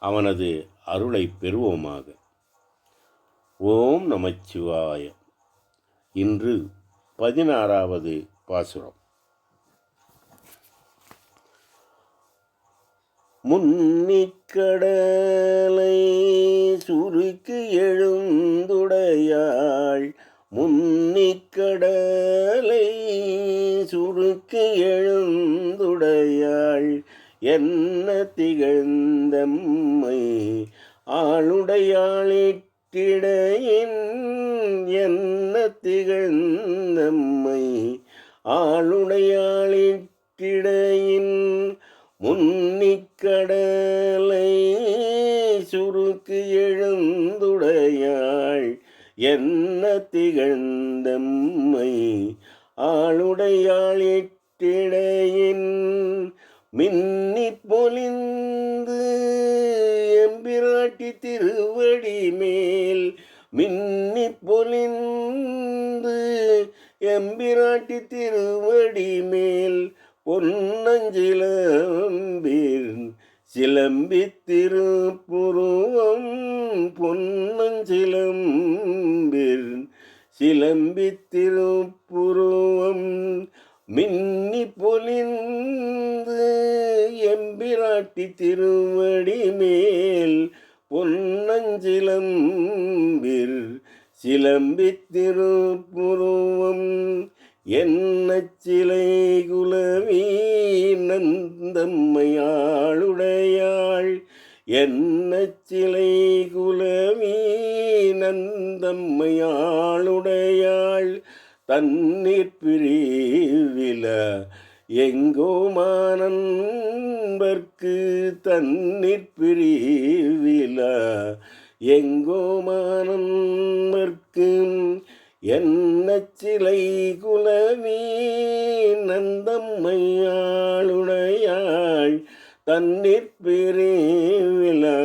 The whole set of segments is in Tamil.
அவனது அருளை பெறுவோமாக. ஓம் நமச்சிவாய. இன்று பதினாறாவது பாசுரம். முன்னிக்கடலை சுருக்கு எழுந்துடையாள். முன்னிக்கடலை சுருக்கு எழுந்துடையாள். என்ன திகழ்ந்தம்மை? ஆளுடையாளிட்டிடையின் என்ன திகழ்ந்தம்மை? ஆளுடையாளிட்டிடையின் முன்னிக்கடலை சுருக்கு எழுந்துடையாள். என்ன திகழ்ந்தம்மை? ஆளுடையாளிட்டிடையின் மின் பொலிந்து எம்பிராட்டி திருவடி மேல் மின்னி பொலிந்து எம்பிராட்டி திருவடி மேல் பொன்னஞ்சிலம்பீர் சிலம்பி திருப்புருவம் பொன்னஞ்சிலம்பீர் சிலம்பி திருப்புருவம் மின்னி பொலிந்து எம்பிராட்டி திருமடி மேல் பொன்னஞ்சிலம்பில் சிலம்பி திருப்புருவம் என்ன சிலை குலவி நந்தம்மையாளுடையாள். என்ன சிலை குலவி நந்தம்மையாளுடையாள். தண்ணீர் பிரிவில எங்கோ மானன்பர்க்கு தண்ணீர் பிரிவிலா. எங்கோ மானன்பர்க்கு என்ன சிலை குலவி நந்தம்மையாளுடையாள் தண்ணீர் பிரிவிலா.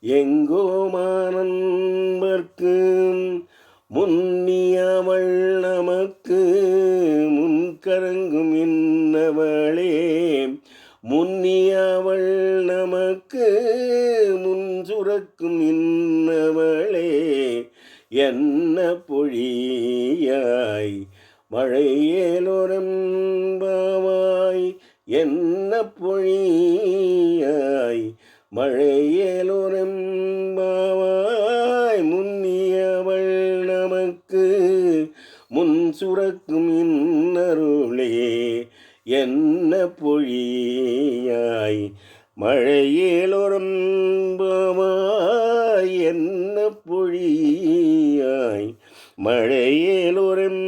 எங்கோ மானன்பர்க்கு முன்னியவள் நமக்கு முன்கரங்க முன்னியவள் நமக்கு முன் சுரக்கும் இன்னவளே என்ன பொழியாய்? மழையேலோரம்பாவாய் என்ன பொழியாய்? மழையேலோரம்பாவாய் முன்னியவள் நமக்கு முன் சுரக்கும் இன்னருளே என்ன பொழியாய்? மழையேலோரம்பாவாய் என்ன பொழியாய்? மழையேலோரம்பாவாய்